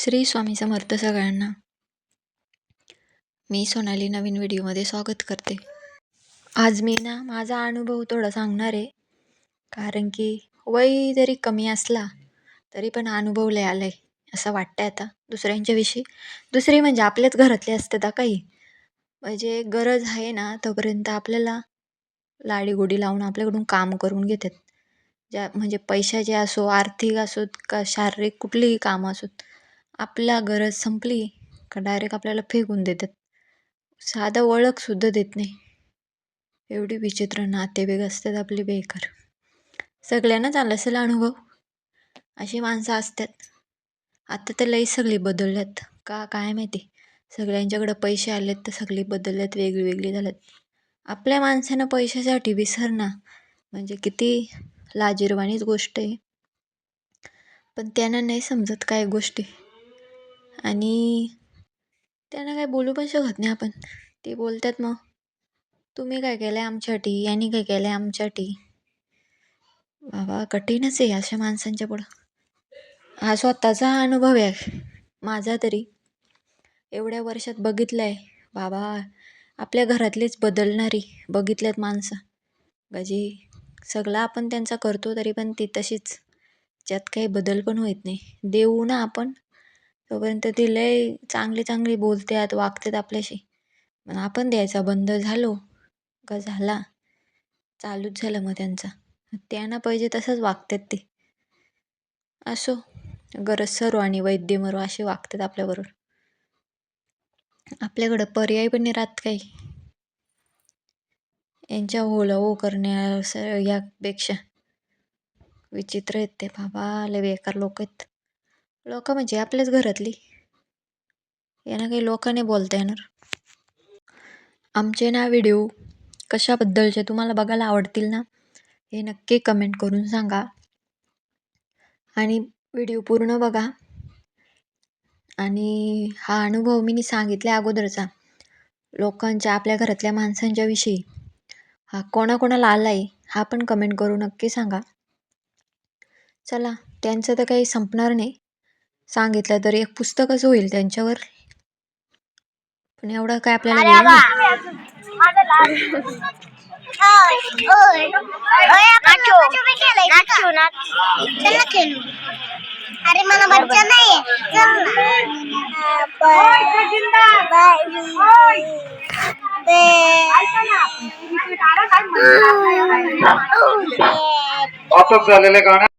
श्री स्वामी समर्थ सगळ्यांना. मी सोनाली नवीन व्हिडिओमध्ये स्वागत करते. आज मी ना माझा अनुभव थोडा सांगणार आहे. कारण की वय जरी कमी असला तरी पण अनुभव लय आला आहे असं वाटतंय आता दुसऱ्यांच्याविषयी दुसरी म्हणजे आपल्याच घरातले असतात का काही. म्हणजे गरज आहे ना तोपर्यंत आपल्याला लाडीगोडी लावून आपल्याकडून काम करून घेतात. ज्या म्हणजे पैशाचे असो आर्थिक असोत का शारीरिक कुठलीही कामं असोत आपला गरज संपली का डायरेक्ट आपल्याला फेकून देतात. साधं ओळखसुद्धा देत नाही. एवढी विचित्र नातेवाईक असतात आपली बेकार. सगळ्यांनाच आला असेल अनुभव. अशी माणसं असतात. आता तर लई सगळी बदलल्यात. का काय माहिती? सगळ्यांच्याकडं पैसे आलेत तर सगळी बदलल्यात वेगळी वेगळी झाल्यात. आपल्या माणसानं पैशासाठी विसरणं म्हणजे किती लाजिरवाणीच गोष्ट आहे. पण त्यांना नाही समजत काय गोष्टी आणि त्यांना काय बोलू पण शकत नाही आपण. ते बोलतात मग तुम्ही काय केलं आहे आमच्यासाठी? यांनी काय केलं आहे आमच्यासाठी? बाबा कठीणच आहे अशा माणसांच्या पुढं. हा स्वतःचा अनुभव आहे. माझा तरी. एवढ्या वर्षात बघितलं आहे बाबा आपल्या घरातलीच बदलणारी बघितल्यात माणसं. गजी सगळं आपण त्यांचा करतो तरी पण ती तशीच. ज्यात काही बदल पण होत नाही. देऊ ना आपण. तोपर्यंत ती लय चांगली चांगली बोलतात वागतात आपल्याशी. मग आपण द्यायचा बंद झालो का झाला? चालूच झालं मग त्यांचा. त्यांना पाहिजे तसंच वागतात ते. असो गरज सरो आणि वैद्य मरो असे वागतात आपल्याबरोबर. आपल्याकडं पर्याय पण नाही राहत काही. यांच्या होला हो करण्या यापेक्षा. विचित्र आहेत ते बाबा लय बेकार लोक आहेत. लोक म्हणजे आपल्याच घरातली. यांना काही लोकांनी बोलता येणार. आमचे ना व्हिडिओ कशाबद्दलचे तुम्हाला बघायला आवडतील ना हे नक्की कमेंट करून सांगा. आणि व्हिडिओ पूर्ण बघा. आणि हा अनुभव मी सांगितला अगोदरचा लोकांच्या आपल्या घरातल्या माणसांच्या विषयी. हा कोणाकोणाला आला आहे हा पण कमेंट करू नक्की सांगा. चला त्यांचं तर काही संपणार नाही. सांगितलं तर एक पुस्तकच होईल त्यांच्यावर. पण एवढं काय आपल्याला अरे मला बच्चा नाही वापस झालेले गाणं.